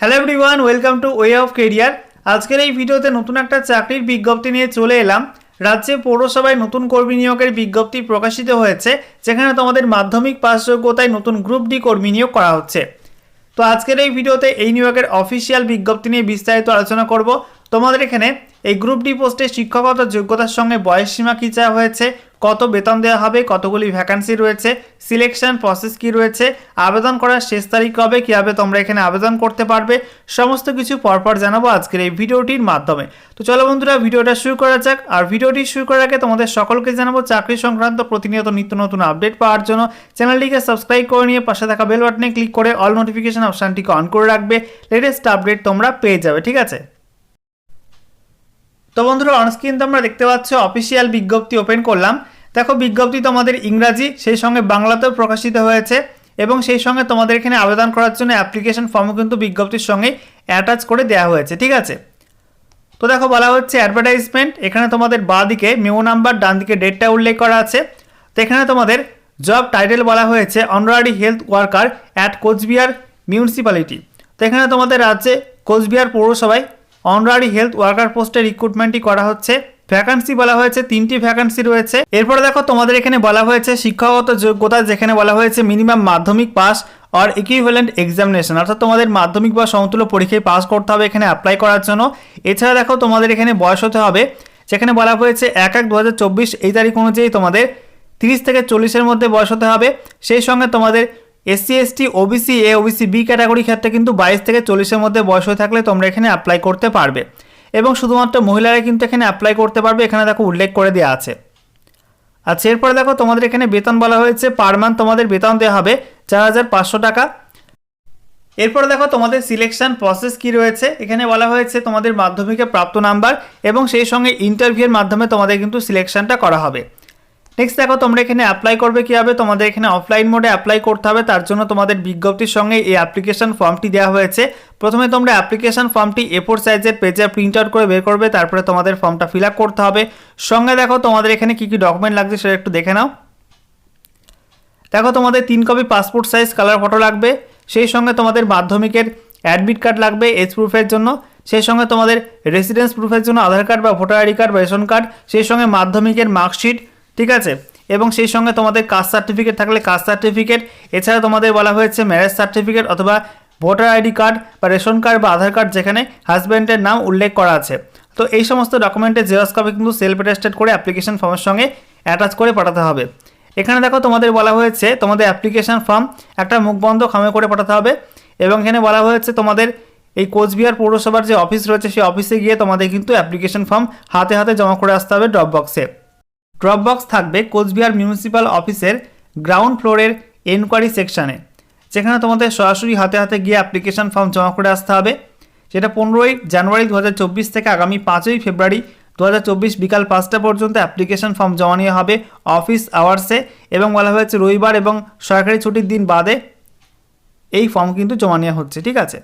Hello everyone welcome to way of career আজকের এই ভিডিওতে নতুন একটা চাকরির বিজ্ঞপ্তি নিয়ে চলে এলাম। রাজ্যে পৌরসভায় নতুন কর্মী নিয়োগের বিজ্ঞপ্তি প্রকাশিত হয়েছে, যেখানে তোমাদের মাধ্যমিক পাস যোগ্যতায় নতুন গ্রুপ ডি কর্মী নিয়োগ করা হচ্ছে। তো আজকের এই ভিডিওতে এই নিয়োগের অফিসিয়াল বিজ্ঞপ্তি নিয়ে বিস্তারিত আলোচনা করব। তোমাদের এখানে এই গ্রুপ ডি পোস্টে শিক্ষকতা যোগ্যতার সঙ্গে বয়স সীমা কী চাওয়া হয়েছে কত বেতন দেওয়া হবে, কতগুলি ভ্যাকান্সি রয়েছে সিলেকশন প্রসেস কি রয়েছে, আবেদন করার শেষ তারিখ কবে, কীভাবে তোমরা এখানে আবেদন করতে পারবে, সমস্ত কিছু পরপর জানাব আজকের এই ভিডিওটির মাধ্যমে। তো চলো বন্ধুরা, ভিডিওটা শুরু করা যাক। আর ভিডিওটি শুরু করার আগে তোমাদের সকলকে জানাব, চাকরি সংক্রান্ত প্রতিনিয়ত নিত্য নতুন আপডেট পাওয়ার জন্য চ্যানেলটিকে সাবস্ক্রাইব করে নিয়ে পাশে থাকা বেল বাটনে ক্লিক করে অল নোটিফিকেশন অপশানটিকে অন করে রাখবে। লেটেস্ট আপডেট তোমরা পেয়ে যাবে, ঠিক আছে? তো বন্ধুরা অনস্ক্রিন তোমরা দেখতে পাচ্ছ অফিসিয়াল বিজ্ঞপ্তি ওপেন করলাম। দেখো, বিজ্ঞপ্তি তোমাদের ইংরাজি, সেই সঙ্গে বাংলাতেও প্রকাশিত হয়েছে এবং সেই সঙ্গে তোমাদের এখানে আবেদন করার জন্য অ্যাপ্লিকেশন ফর্মও কিন্তু বিজ্ঞপ্তির সঙ্গে অ্যাটাচ করে দেওয়া হয়েছে, ঠিক আছে? তো দেখো, বলা হচ্ছে অ্যাডভার্টাইজমেন্ট এখানে তোমাদের বাঁ দিকে মেমো নাম্বার ডান দিকে ডেটটা উল্লেখ করা আছে। তো এখানে তোমাদের জব টাইটেল বলা হয়েছে honorary health worker at Cooch Behar municipality তো এখানে তোমাদের রাজ্যে কোচবিহার পৌরসভায় অনারারি হেলথ ওয়ার্কার পোস্টে রিক্রুটমেন্টই করা হচ্ছে। ভ্যাকান্সি বলা হয়েছে, তিনটি ভ্যাকান্সি রয়েছে। এরপরে দেখো, তোমাদের এখানে বলা হয়েছে, শিক্ষাগত যোগ্যতা যেখানে বলা হয়েছে মিনিমাম মাধ্যমিক পাস আর ইকুইভ্যালেন্ট এক্সামিনেশন অর্থাৎ তোমাদের মাধ্যমিক বা সমতুল্য পরীক্ষায় পাস করতে হবে এখানে অ্যাপ্লাই করার জন্য। এছাড়া দেখো, তোমাদের এখানে বয়স হতে হবে, যেখানে বলা হয়েছে, এক এক দু এই তারিখ অনুযায়ী তোমাদের তিরিশ থেকে চল্লিশের মধ্যে বয়স হতে হবে। সেই সঙ্গে তোমাদের SC ST OBC A OBC B category ক্ষেত্রে কিন্তু বাইশ থেকে চল্লিশের মধ্যে বয়স হয়ে থাকলে তোমরা এখানে অ্যাপ্লাই করতে পারবে। এবং শুধুমাত্র মহিলারা কিন্তু এখানে অ্যাপ্লাই করতে পারবে, এখানে দেখো উল্লেখ করে দেওয়া আছে। আচ্ছা এরপরে দেখো তোমাদের এখানে বেতন বলা হয়েছে পার মান্থ তোমাদের বেতন দেওয়া হবে চার হাজার পাঁচশো টাকা। এরপর দেখো তোমাদের সিলেকশন প্রসেস কি রয়েছে, এখানে বলা হয়েছে তোমাদের মাধ্যমিকে প্রাপ্ত নাম্বার এবং সেই সঙ্গে ইন্টারভিউয়ের মাধ্যমে তোমাদের কিন্তু সিলেকশনটা করা হবে। নেক্সট দেখো, তোমরা এখানে অ্যাপ্লাই করবে কীভাবে? তোমাদের এখানে অফলাইন মোডে অ্যাপ্লাই করতে হবে। তার জন্য তোমাদের বিজ্ঞপ্তির সঙ্গে এই অ্যাপ্লিকেশন ফর্মটি দেওয়া হয়েছে। প্রথমে তোমরা অ্যাপ্লিকেশন ফর্মটি এ ফোর সাইজের পেজে প্রিন্ট আউট করে বের করবে। তারপরে তোমাদের ফর্মটা ফিল আপ করতে হবে। সঙ্গে দেখো, তোমাদের এখানে কী কী ডকুমেন্ট লাগছে সেটা একটু দেখে নাও। দেখো, তোমাদের তিন copy passport size colour photo লাগবে। সেই সঙ্গে তোমাদের মাধ্যমিকের অ্যাডমিট কার্ড লাগবে এজ প্রুফের জন্য। সেই সঙ্গে তোমাদের রেসিডেন্স প্রুফের জন্য আধার কার্ড বা ভোটার আইডি কার্ড বা রেশন কার্ড সেই সঙ্গে মাধ্যমিকের মার্কশিট ঠিক আছে? এবং সেই সঙ্গে তোমাদের কাস্ট সার্টিফিকেট থাকলে কাস্ট সার্টিফিকেট এছাড়া তোমাদের বলা হয়েছে ম্যারেজ সার্টিফিকেট অথবা ভোটার আইডি কার্ড বা রেশন কার্ড বা আধার কার্ড যেখানে হাজব্যান্ডের নাম উল্লেখ করা আছে। তো এই সমস্ত ডকুমেন্টের জেরক্স কপি কিন্তু সেলফ অ্যাটেস্টেড করে অ্যাপ্লিকেশন ফর্মের সঙ্গে অ্যাটাচ করে পাঠাতে হবে। এখানে দেখো তোমাদের বলা হয়েছে তোমাদের অ্যাপ্লিকেশন ফর্ম একটা মুখবন্ধ খামে করে পাঠাতে হবে এবং এখানে বলা হয়েছে তোমাদের এই কোচবিহার পৌরসভার যে অফিস রয়েছে সেই অফিসে গিয়ে তোমাদের কিন্তু অ্যাপ্লিকেশন ফর্ম হাতে হাতে জমা করে আসতে হবে ড্রপ বক্সে ড্রপ বক্স থাকবে কোচবিহার মিউনিসিপ্যাল অফিসের গ্রাউন্ড ফ্লোরের এনকোয়ারি সেকশানে, যেখানে তোমাদের সরাসরি হাতে হাতে গিয়ে অ্যাপ্লিকেশান ফর্ম জমা করে আসতে হবে। সেটা পনেরোই জানুয়ারি দু হাজার চব্বিশ থেকে আগামী পাঁচই ফেব্রুয়ারি দু হাজার চব্বিশ বিকাল পাঁচটা পর্যন্ত অ্যাপ্লিকেশন ফর্ম জমা নেওয়া হবে অফিস আওয়ার্সে এবং বলা হয়েছে রবিবার এবং সরকারি ছুটির দিন বাদে এই ফর্ম কিন্তু জমা নেওয়া হচ্ছে, ঠিক আছে?